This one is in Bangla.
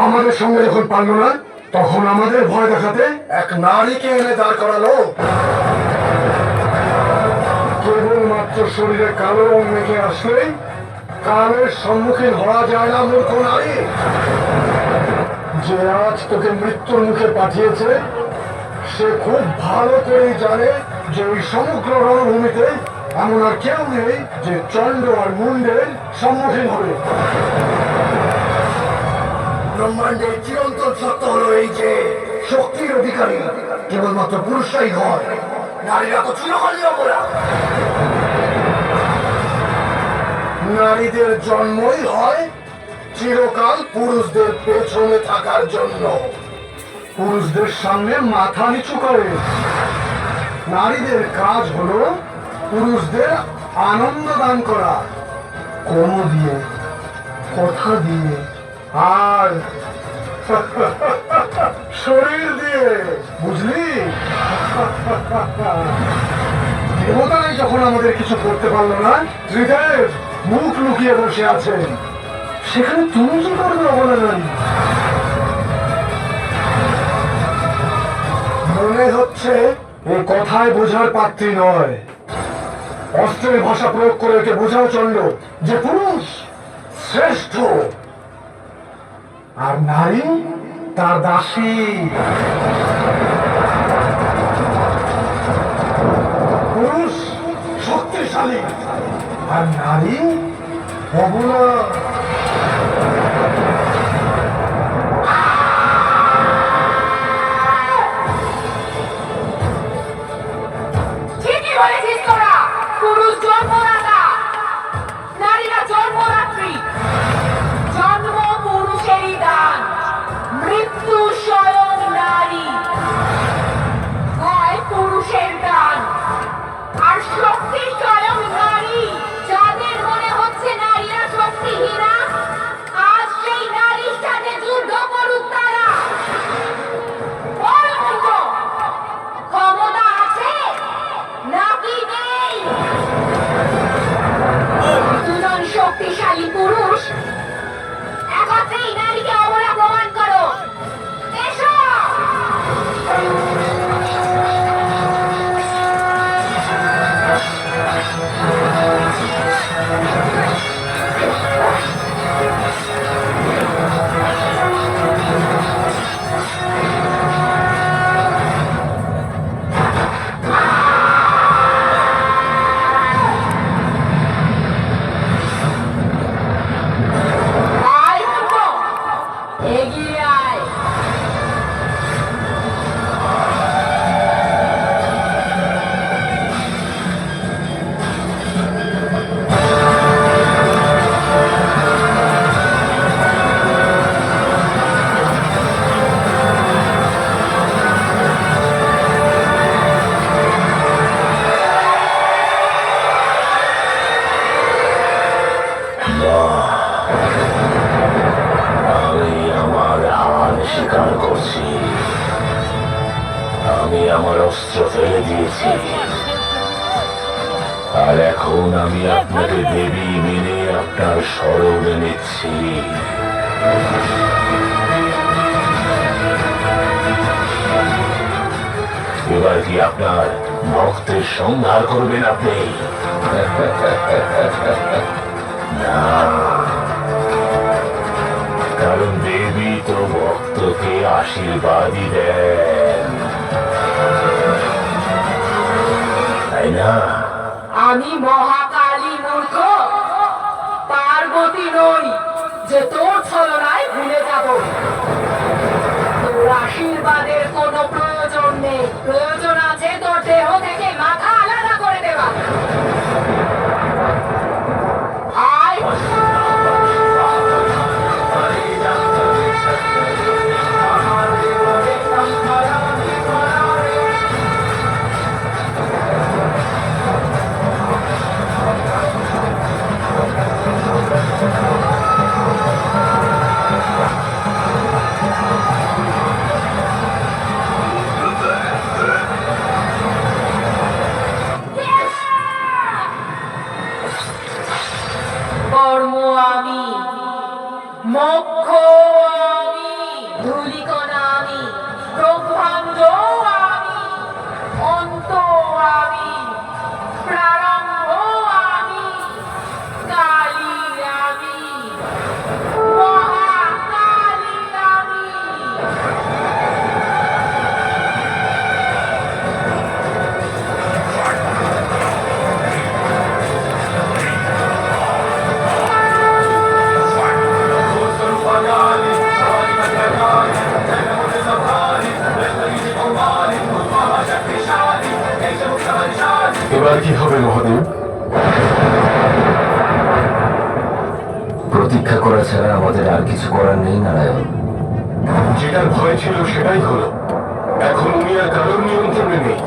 আমাদের সঙ্গে যখন পারল না, তখন আমাদের ভয় দেখাতে এক নারীকে এনে দাঁড় করালো। কেবলমাত্র শরীরে কালো রং মেখে আসলেই কালের সম্মুখীন হওয়া যায় না মূর্খ নারী। যে আজ তোকে মৃত্যুর মুখে পাঠিয়েছে, সে খুব ভালো করেই জানে যে এই সমগ্র রণভূমিতে এমন আর কেউ নেই যে চন্ড আর মুন্ডের সম্মুখীন হবে। ব্রহ্মাণ্ডের চিরন্তন সত্য হলো এই যে শক্তির অধিকারী কেবলমাত্র পুরুষরাই হয় নারীরা তো চিরকালই অপরাধ। নারীদের জন্মই হয় চিরকাল পুরুষদের পেছনে থাকার জন্য। পুরুষদের সামনে মাথা নিচু করে। নারীদের কাজ হলো পুরুষদের আনন্দ দান করা। কর্ম দিয়ে, কথা দিয়ে আর শরীর দিয়ে, বুঝলি? দেবতারাই যখন আমাদের কিছু করতে পারল না। ত্রিদেব মুখ লুকিয়ে বসে আছেন সেখানে তুমি কি করবে অবদান মনে হচ্ছে এ কথায় বোঝার পাত্রী নয়। অস্ত্রের ভাষা প্রয়োগ করে একে বোঝাও চন্ড যে পুরুষ শ্রেষ্ঠ। আর নারী তার দাসী। পুরুষ শক্তিশালী। আর নারী অবলা আর এখন আমি আপনাকে দেবী মেনে আপনার স্মরণে নিচ্ছি এবার কি আপনার ভক্তের সংহার করবেন আপনি? না। কারণ দেবী তো ভক্তকে আশীর্বাদই দেন আমি মহাকালী মূর্খ। পার্বতী নই যে তোর ছলনায় ভুলে যাব। তোর আশীর্বাদের হবে মহাদেব। প্রতীক্ষা করা ছাড়া আমাদের আর কিছু করার নেই, নারায়ণ। যেটা ভয় ছিল সেটাই হলো। এখন উনি আর কারোর নিয়ন্ত্রণে নেই।